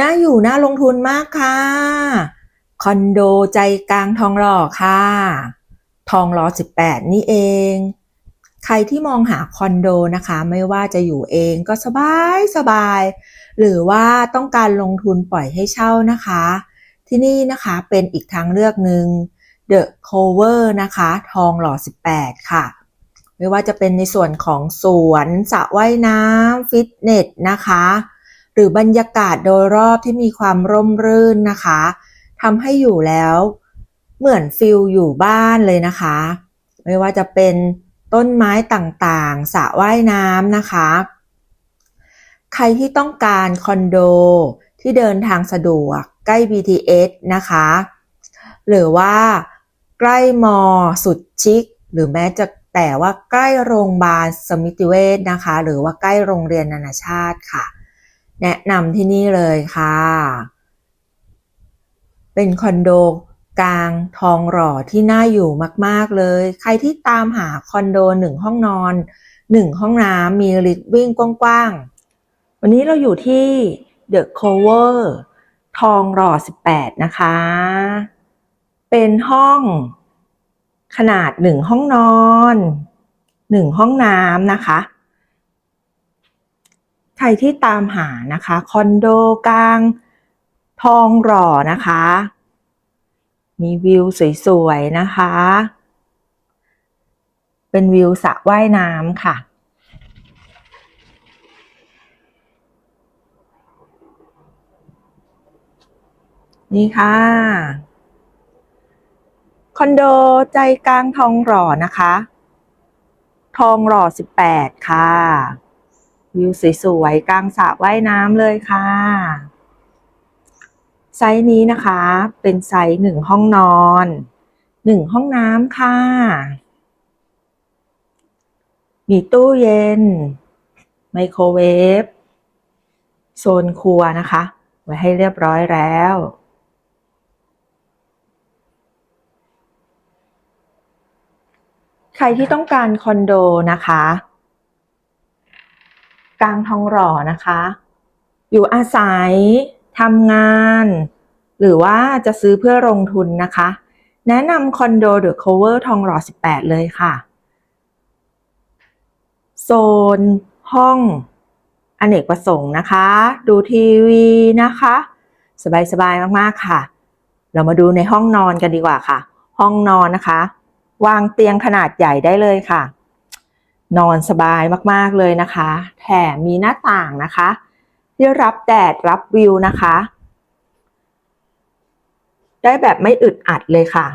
น่าอยู่น่าลงทุนมากค่ะ คอนโดใจกลางทองหล่อค่ะ ทองหล่อ18 นี่เอง ใครที่มองหาคอนโดนะคะ ไม่ว่าจะอยู่เองก็สบายสบาย หรือว่าต้องการลงทุนปล่อยให้เช่านะคะ ที่นี่นะคะเป็นอีกทางเลือกหนึ่ง The Cover นะคะ ทองหล่อ18 ค่ะไม่ว่าจะเป็นในส่วนของสวนสระว่ายน้ำฟิตเนสนะคะ รือบรรยากาศโดยรอบที่มีความร่มรื่นนะคะทำให้อยู่แล้ว เหมือนฟิลอยู่บ้านเลยนะคะ ไม่ว่าจะเป็นต้นไม้ต่างๆสระว่ายน้ำนะคะ ใครที่ต้องการคอนโดที่เดินทางสะดวกใกล้ BTS นะคะ หรือว่าใกล้มอสุดชิค หรือแม้จะแต่ว่าใกล้โรงพยาบาลสมิติเวชนะคะ หรือว่าใกล้โรงเรียนนานาชาติค่ะ แนะนำที่นี่เลยค่ะ เป็นคอนโดกลางทองหล่อที่น่าอยู่มาก ๆ เลย ใครที่ตามหาคอนโดหนึ่งห้องนอนหนึ่งห้องน้ำมีลิฟวิ่งกว้างๆ วันนี้เราอยู่ที่ The Cover ทองหล่อ 18 นะคะ เป็นห้องขนาดหนึ่งห้องนอนหนึ่งห้องน้ำนะคะ ใครที่ตามหานะคะคอนโดกลางทองหล่อนะคะ มีวิวสวยๆนะคะ เป็นวิวสระว่ายน้ำค่ะ นี่ค่ะ คอนโดใจกลางทองหล่อนะคะ ทองหล่อ 18 ค่ะ วิวสวยๆกลางสระว่ายน้ำเลยค่ะ ไซส์นี้นะคะ เป็นไซส์หนึ่งห้องนอนหนึ่งห้องน้ำค่ะ มีตู้เย็น ไมโครเวฟ โซนครัวนะคะ ไว้ให้เรียบร้อยแล้วใครที่ต้องการคอนโดนะคะ กลางทองหล่อนะคะ อยู่อาศัยทำงาน หรือว่าจะซื้อเพื่อลงทุนนะคะ แนะนำคอนโดเดอะโคเวอร์ทองหล่อ 18 เลยค่ะ โซน ห้องอเนกประสงค์นะคะ ดูทีวีนะคะ สบายๆมากๆค่ะ เรามาดูในห้องนอนกันดีกว่าค่ะ ห้องนอนนะคะ วางเตียงขนาดใหญ่ได้เลยค่ะ นอนสบายมากๆเลยนะคะ แถมมีหน้าต่างนะคะที่รับแดดรับวิวนะคะ ได้แบบไม่อึดอัดเลยค่ะ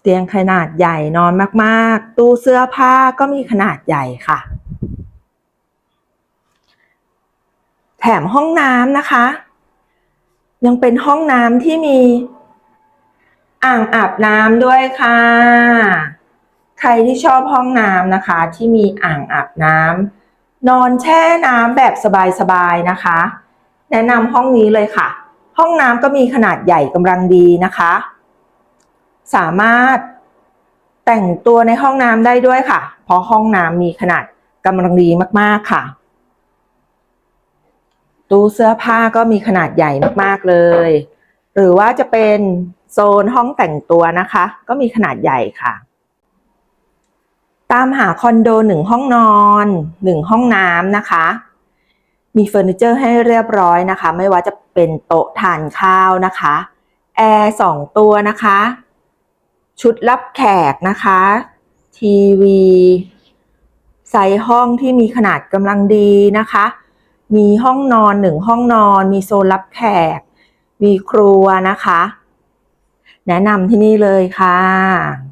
เตียงขนาดใหญ่นอนมากๆ ตู้เสื้อผ้าก็มีขนาดใหญ่ค่ะ แถมห้องน้ำนะคะ ยังเป็นห้องน้ำที่มี อ่างอาบน้ำด้วยค่ะ ใครที่ชอบห้องน้ำนะคะ ที่มีอ่างอาบน้ำนอนแช่น้ำแบบสบายๆนะคะ แนะนำห้องนี้เลยค่ะ ห้องน้ำก็มีขนาดใหญ่กำลังดีนะคะ สามารถแต่งตัวในห้องน้ำได้ด้วยค่ะ เพราะห้องน้ำมีขนาดกำลังดีมากๆค่ะ ตู้เสื้อผ้าก็มีขนาดใหญ่มากๆเลย หรือว่าจะเป็นโซนห้องแต่งตัวนะคะ ก็มีขนาดใหญ่ค่ะ ตามหาคอนโดหนึ่งห้องนอนหนึ่งห้องน้ำนะคะ มีเฟอร์นิเจอร์ให้เรียบร้อยนะคะ ไม่ว่าจะเป็นโต๊ะทานข้าวนะคะแอร์สองตัวนะคะ ชุดรับแขกนะคะ ทีวีไซส์ห้องที่มีขนาดกำลังดีนะคะ มีห้องนอนหนึ่งห้องนอน มีโซนรับแขก มีครัวนะคะ แนะนำที่นี่เลยค่ะ